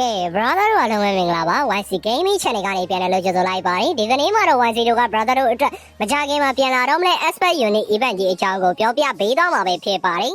ကဲ brother တို့အားလုံးပဲမင်္ဂလာပါ YC Gaming Channel ကနေပြန်လည်လို့ကြိုဆိုလိုက်ပါတယ်ဒီကနေ့မှာတော့ YC တို့က brother တို့အတွက်မကြခင်မှာပြန်လာတော့မလဲ Aspect Unit Event ကြီးအကြောင်းကိုပြောပြပေးတော့မှာပဲဖြစ်ပါတယ်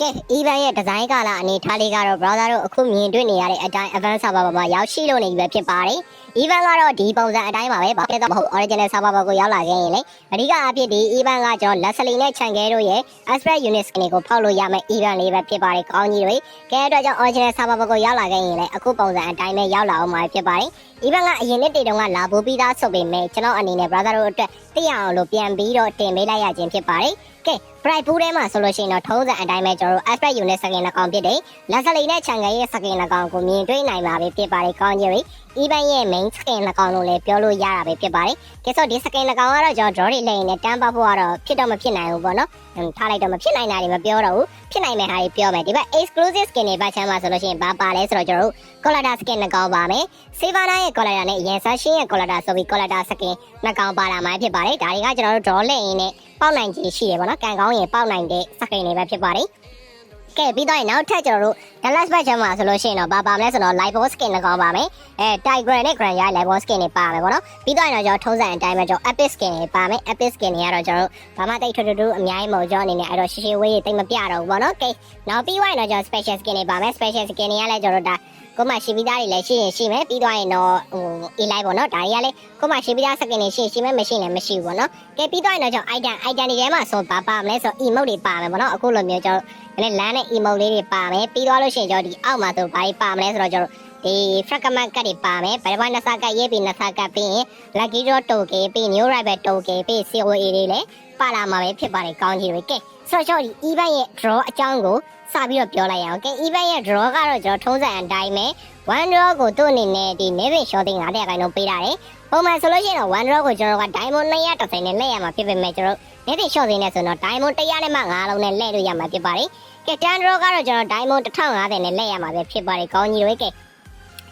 ကဲ event ရဲ့ဒီဇိုင်းကလာအနေထားလေးကတော့ browser တို့အခုမြင်တွေ့နေရတဲ့အတိုင်း advanced server ပေါ်မှာရောက်ရှိလို့နေပြီပဲဖြစ်ပါတယ် event ကတော့ဒီပုံစံအတိုင်းပါပဲဘာဖြစ်တော့မဟုတ် original server ပေါ်ကိုရောက်လာခဲ့ရင်လေအဓိကအဖြစ်ဒီ event ကကျွန်တော် Leslie နဲ့ Changel တို့ရဲ့ Aspect Unit skin ကိုဖောက်လို့ရမယ့် event လေးပဲဖြစ်ပါတယ်ကောင်းကြီးတွေကဲအတွက်ကြောင့် original server ပေါ်ကိုရောက်လာခဲ့ရင်လေအခုပုံစံအတိုင်းပဲရောက်လာအောင်မှာဖြစ်ပါတယ် event ကအရင်နှစ်တည်းတုန်းကလာဖို့ပြီးသားဆိုပေမဲ့ကျွန်တော်အနေနဲ့ brother တို့အတွက်သိရအောင်လို့ပြန်ပြီးတော့တင်ပေးလိုက်ရခြင်းဖြစ်ပါတယ်ကဲ bright pool ထဲမှာဆိုလို့ရှိရင်တော့ထုံးစံအတိုင်းပဲကျွန်တော်တို့ aspect unit စကင်နှကောင်ဖြစ်တဲ့ leslie နဲ့ channel ရဲ့စကင်နှကောင်ကိုမြင်တွေ့နိုင်ပါပြီဖြစ်ပါတယ်ကောင်းကြီး တွေ event ရဲ့ main စကင်နှကောင်လို့လည်းပြောလို့ရတာပဲဖြစ်ပါတယ်ကဲဆိုဒီစကင်နှကောင်ကတော့ကျွန်တော် draw တွေလက်ရင်နဲ့တန်းပတ်ဖို့ကတော့ဖြစ်တော့မဖြစ်နိုင်ဘူးပေါ့နော်ထားလိုက်တော့မဖြစ်နိုင်တာတွေမပြောတော့ဘူးဖြစ်နိုင်မယ့်ဟာတွေပြောမယ်ဒီဘက် exclusive skin တွေပတ်ချမ်းမှာဆိုလို့ရှိရင်ဘာပါလဲဆိုတော့ကျွန်တော်တို့ color skin နှကောင်ပါမယ် Savannah ရဲ့ color နဲ့ရန်ဆာရှင်ရဲ့ color ဆိုပြီး color skin နှကောင်ပါလာမှာဖြစ်ပါတယ်ဒါတွေကကျွန်တော်တို့ draw လက်ရင်နဲ့ပေါက်နိုင်ခြင်းရှိတယ်ပေါ့နော်ကံကောင်းရင်ပေါက်နိုင်တဲ့စကင်တွေပဲဖြစ်ပါတယ် ကဲပြီးတော့နောက်ထပ်ကျွန်တော်တို့ Dallas Batch မှာဆိုလို့ရှိရင်တော့ဘာပါမလဲဆိုတော့ live ball skin နှကောင်ပါမယ်အဲ Tiger နဲ့ Grand ရဲ့ live ball skin တွေပါမယ်ပေါ့နော်ပြီးတော့ကျွန်တော်ထုံးစံအတိုင်းပဲကျွန်တော် epic skin တွေပါမယ် epic skin တွေကတော့ကျွန်တော်တို့ဘာမှတိတ်ထွတ်ထွတ်အများကြီးမဟုတ်ကျွန်တော်အနေနဲ့အဲ့တော့ရှည်ရှည်ဝေးတိတ်မပြတော့ဘူးပေါ့နော်ကဲနောက်ပြီးသွားရင်တော့ကျွန်တော် special skin တွေပါမယ် special skin တွေကလည်းကျွန်တော်တို့ဒါ ကိုမရှိပြီးသားတွေလည်းရှိရင်ရှိမယ်ပြီးသွားရင်တော့ဟို e-live ပေါ့နော်ဒါတွေကလည်းကိုမရှိပြီးသား skin တွေရှိရင်ရှိမယ်မရှိရင်လည်းမရှိဘူးပေါ့နော်ကဲပြီးသွားရင်တော့ကျွန်တော် item item တွေထဲမှာဆိုပါပါမလဲဆို emote တွေပါမယ်ပေါ့နော်အခုလိုမျိုးကျွန်တော်လည်းလမ်းနဲ့ emote လေးတွေပါမယ်ပြီးသွားလို့ရှိရင်ကျွန်တော်ဒီအောက်မှာဆိုဘာတွေပါမလဲဆိုတော့ကျွန်တော် ဒီ fragment ကတ်တွေပါမယ်ဘယ်ဘဝနှစ်ဆကတ်ရေးပြီးနှစ်ဆကတ်ပြီးရင် lucky draw တိုကေပြီး new rival တိုကေပြီး COA တွေလည်းပါလာမှာပဲဖြစ်ပါတယ်ကောင်းကြီးတွေကဲဆိုတော့ကျွန်တော်ဒီ event ရဲ့ draw အကြောင်းကိုစပြီးတော့ပြောလိုက်ရအောင်ကဲ event ရဲ့ draw ကတော့ကျွန်တော်ထုံးစံအတိုင်းပဲ one draw ကိုသူ့အနေနဲ့ဒီ navy shorting 900ခိုင်နှုန်းပေးတာတယ်ပုံမှန်ဆိုလို့ရှိရင်တော့ one draw ကိုကျွန်တော်က diamond 230နဲ့လက်ရမှာဖြစ်ပေမဲ့ကျွန်တော် navy shorting နဲ့ဆိုတော့ diamond 100နဲ့မှ9လုံးနဲ့လက်လို့ရမှာဖြစ်ပါတယ်ကဲ tan draw ကတော့ကျွန်တော် diamond 1050နဲ့လက်ရမှာပဲဖြစ်ပါတယ်ကောင်းကြီးတွေကဲ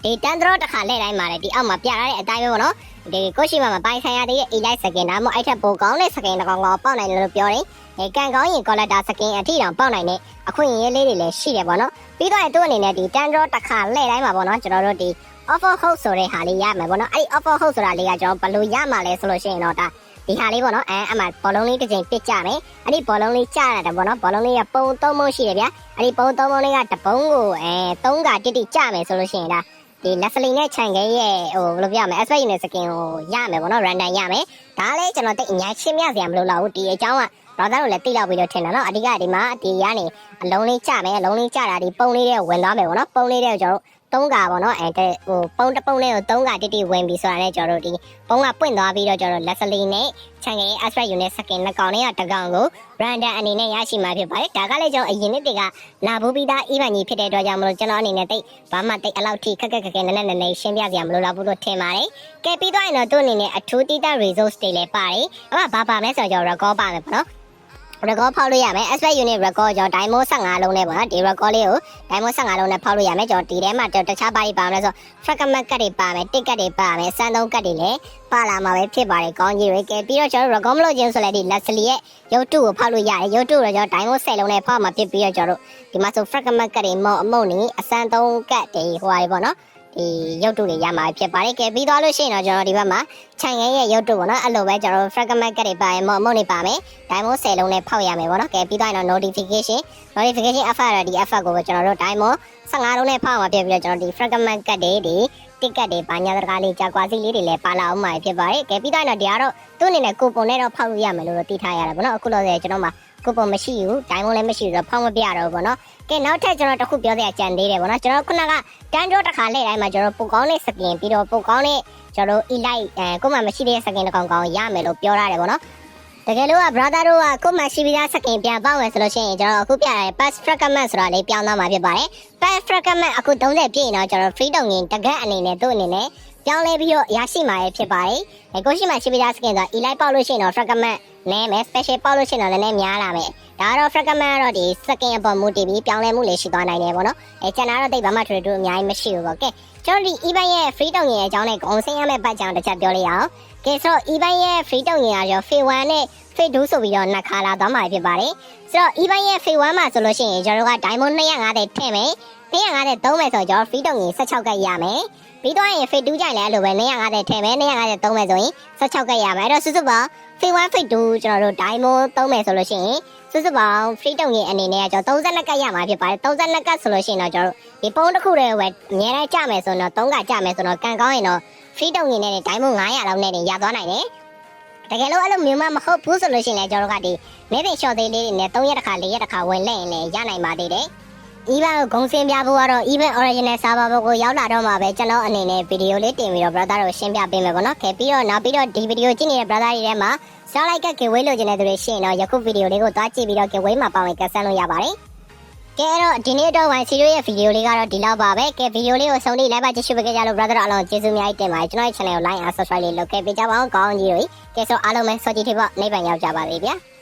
ဒီ tan draw တစ်ခါလက်တိုင်းမှာလေဒီအောက်မှာပြထားတဲ့အတိုင်းပဲပေါ့နော်ဒီကိုရှိမှာမပိုင်ဆိုင်ရသေးတဲ့ elite skin ဒါမှမဟုတ်အဲ့ထက်ပိုကောင်းတဲ့ skin တစ်ကောင်ကောင်ပေါက်နိုင်တယ်လို့ပြောတယ်အဲကန်ကောင်းရင် collector skin အထိတောင်ပေါက်နိုင်တဲ့အခွင့်အရေးလေးတွေလည်းရှိတယ်ပေါ့နော်ပြီးတော့သူ့အနေနဲ့ဒီ tan draw တစ်ခါလှည့်တိုင်းမှာပေါ့နော်ကျွန်တော်တို့ဒီ offer host ဆိုတဲ့ဟာလေးရမယ်ပေါ့နော်အဲ့ဒီ offer host ဆိုတာလေးကကျွန်တော်ဘယ်လိုရမှာလဲဆိုလို့ရှိရင်တော့ဒါဒီဟာလေးပေါ့နော်အဲအမှဘောလုံးလေးတစ်ချိန်ပစ်ကြမယ်အဲ့ဒီဘောလုံးလေးကြားရတယ်ပေါ့နော်ဘောလုံးလေးကပုံသုံးပုံရှိတယ်ဗျာအဲ့ဒီပုံသုံးပုံလေးကတပုံးကိုအဲသုံးကတိတိကြမယ်ဆိုလို့ရှိရင်ဒါ ဒီ Leslie နဲ့ Changel ရဲ့ဟိုဘယ်လိုပြောရမလဲ Aspect Unit skin ကိုရမယ်ပေါ့နော် random ရမယ်ဒါလည်းကျွန်တော်တိတ်အများရှင်းပြစရာမလိုတော့ဘူးဒီအကြောင်းက browser ကိုလည်းတိလောက်ပြီးတော့ထင်တာနော်အဓိကဒီမှာဒီကနေအလုံးလေးကြမယ်အလုံးလေးကြတာဒီပုံလေးတွေဝင်သွားမယ်ပေါ့နော်ပုံလေးတွေကျွန်တော် သုံးကပေါ့နော်အဲဟိုပုံတစ်ပုံလေးကိုသုံးကတိတိဝင်ပြီးဆိုတာနဲ့ကျွန်တော်တို့ဒီပုံကပွင့်သွားပြီးတော့ကျွန်တော် Leslie နဲ့ Changel Aspect Unit skin နှစ်ကောင်လေးကတစ်ကောင်ကို random အနေနဲ့ရရှိမှာဖြစ်ပါတယ်ဒါကလည်းကျွန်တော်အရင်နှစ်တည်းကလာဘူးပြီးသား event ကြီးဖြစ်တဲ့အတွက်ကြောင့်မလို့ကျွန်တော်အနေနဲ့တိတ်ဘာမှတိတ်အလောက်ထိခက်ခက်ခက်ခက်နည်းနည်းနည်းနည်းရှင်းပြစရာမလိုတော့ဘူးလို့ထင်ပါတယ်ကဲပြီးတော့ရင်တော့သူ့အနေနဲ့အထူးတိတ resource တွေလည်းပါတယ်အမဘာပါမလဲဆိုတော့ကျွန်တော် record ပါမယ်ပေါ့နော် record ဖောက်လို့ရမယ် aspect unit record ကျွန်တော် diamond 15လုံးနဲ့ပေါ့နော်ဒီ record လေးကို diamond 15လုံးနဲ့ဖောက်လို့ရမယ်ကျွန်တော်ဒီထဲမှာတခြားပါးတွေပါမလဲဆို fragment ကတ်တွေပါမယ် ticket တွေပါမယ်စမ်းသုံးကတ်တွေလည်းပါလာမှာပဲဖြစ်ပါတယ်ကောင်းကြီးတွေကဲပြီးတော့ကျွန်တော် record မလို့ခြင်းဆိုလည်းဒီ Leslie ရဲ့ရုပ်တုကိုဖောက်လို့ရတယ်ရုပ်တုကိုကျွန်တော် diamond 10လုံးနဲ့ဖောက်မှာဖြစ်ပြီးတော့ကျွန်တော်တို့ဒီမှာဆို fragment ကတ်တွေမော့အမုံနေအစမ်းသုံးကတ်တွေဟိုဟာတွေပေါ့နော် ဒီရုပ်တုတွေရမှာဖြစ်ပါတယ်ကဲပြီးသွားလို့ရှိရင်တော့ကျွန်တော်ဒီဘက်မှာခြံငယ်ရဲ့ရုပ်တုပေါ့နော်အဲ့လိုပဲကျွန်တော် fragment ကတ်တွေပါရင်မော့အမုံနေပါမယ် diamond 10လုံးနဲ့ဖောက်ရမယ်ပေါ့နော်ကဲပြီးသွားရင်တော့ notification notification alpha ရဒီ alpha ကိုကျွန်တော်တို့ diamond 15လုံးနဲ့ဖောက်မှာဖြစ်ပြီးတော့ကျွန်တော်ဒီ fragment ကတ်တွေဒီ ticket တွေဘာညာတကားလေးကြာကွာစီလေးတွေလည်းပါလာအောင်မှာဖြစ်ပါတယ်ကဲပြီးသွားရင်တော့ဒီကတော့သူ့အနေနဲ့ကိုပုံနဲ့တော့ဖောက်လို့ရမယ်လို့တော့သိထားရတယ်ပေါ့နော်အခုလို့ဆိုရင်ကျွန်တော်မှာကိုပုံမရှိဘူး diamond လည်းမရှိဘူးဆိုတော့ဖောက်မပြတော့ဘူးပေါ့နော်ကဲနောက်ထပ်ကျွန်တော်တစ်ခုပြောစရာကြံသေးတယ်ပေါ့နော်ကျွန်တော်ခုနကတန်ကြောတစ်ခါလှည့်တိုင်းမှာကျွန်တော်ပိုကောင်းတဲ့စကင်ပြီးတော့ပိုကောင်းတဲ့ကျွန်တော် elite အဲကိုမှမရှိတဲ့စကင်တစ်ကောင်ကောင်ရမယ်လို့ပြောရတယ်ပေါ့နော် တကယ်လို့က brother တို့ကကိုမှရှိပြီးသားစကင်ပြန်ပေါက်မယ်ဆိုလို့ရှိရင်ကျွန်တော်အခုပြရတဲ့ pass fragment ဆိုတာလေးပြောင်းသွားမှာဖြစ်ပါတယ် pass fragment အခု30ပြည့်ရင်တော့ကျွန်တော် free တုံငင်တကက်အနေနဲ့သူ့အနေနဲ့ ပြောင်းလဲပြီးတော့ရရှိမှာဖြစ်ပါတယ်အဲကိုရှိမှရှိပြီးသားစကင်ဆို elite ပေါက်လို့ရှိရင်တော့ fragment နဲမယ် special ပေါက်လို့ရှိရင်တော့လည်းနည်းများလာမယ်ဒါကတော့ fragment ကတော့ဒီ second အပေါ်မူတည်ပြီးပြောင်းလဲမှုလေးရှိသွားနိုင်တယ်ပေါ့နော်အဲကျန်တာတော့တိတ်ဘာမှထွေထူးအများကြီးမရှိဘူးပေါ့ကဲကျွန်တော်ဒီ event ရဲ့ free တုံရင်အကြောင်းနဲ့ဂုံဆင်းရမယ့်ပတ်ကြောင်တစ်ချက်ပြောလိုက်ရအောင်ကဲဆိုတော့ event ရဲ့ free တုံရင်ကရော phase 1နဲ့ phase 2ဆိုပြီးတော့နှစ်ခါလာသွားမှာဖြစ်ပါတယ်ဆိုတော့ event ရဲ့ phase 1မှာဆိုလို့ရှိရင်ကျွန်တော်တို့က diamond 250ထည့်မယ် 250သုံးမယ်ဆိုတော့ကျွန်တော် free တုံရင်16ကတ်ရမယ်ပြီးတော့ရင် phase 2ကြိုင်လဲအဲ့လိုပဲ250ထည့်မယ်250သုံးမယ်ဆိုရင်16ကတ်ရမယ်အဲ့တော့စုစုပေါင်း phase 1 phase 2ကျွန်တော်တို့ diamond သုံးမယ်ဆိုလို့ရှိရင်စုစုပေါင်း free တုံရင်အနေနဲ့ကကျွန်တော်32ကတ်ရမှာဖြစ်ပါတယ်32ကတ်ဆိုလို့ရှိရင်တော့ကျွန်တော်တို့ဒီပုံးတစ်ခုတည်းပဲအများနဲ့ကြမယ်ဆိုတော့3ကကြမယ်ဆိုတော့ကန်ကောင်းရင်တော့ free တုံရင်နဲ့ diamond 900လောက်နဲ့တင်ရသွားနိုင်တယ်တကယ်လို့အဲ့လိုမျိုးမှမဟုတ်ဘူးဆိုလို့ရှိရင်လည်းကျွန်တော်တို့ကဒီနေပင် short သေးလေးတွေနဲ့3ရက်တစ်ခါ4ရက်တစ်ခါဝင်လက်ရင်လည်းရနိုင်ပါသေးတယ် even ကိုဂုံစင်းပြဖို့ကတော့ even original server ဘက်ကိုရောက်လာတော့မှပဲကျွန်တော်အနေနဲ့ဗီဒီယိုလေးတင်ပြီးတော့ brother တို့ရှင်းပြပေးမယ်ပေါ့နော်။ခဲပြီးတော့နောက်ပြီးတော့ဒီဗီဒီယိုကြည့်နေတဲ့ brother တွေထဲမှာ star like က giveaway လုပ်ချင်တဲ့သူတွေရှိရင်တော့ယခုဗီဒီယိုလေးကိုသွားကြည့်ပြီးတော့ giveaway မှာပါဝင်ကဆန်းလို့ရပါတယ်။ကဲအဲ့တော့ဒီနေ့တော့ one series ရဲ့ဗီဒီယိုလေးကတော့ဒီလောက်ပါပဲ။ကဲဗီဒီယိုလေးကိုဆုံးလေးလိုက်ပါကြည့်ရှုပေးကြလို့ brother တို့အားလုံးကျေးဇူးအများကြီးတင်ပါတယ်။ကျွန်တော်ရဲ့ channel ကို like and subscribe လေးလုပ်ခဲ့ပေးကြပါအောင်ကောင်းကြီးတို့။ကဲဆိုအားလုံးပဲစောကြည့်ထိပေါ့နိဗ္ဗာန်ရောက်ကြပါစေဗျာ။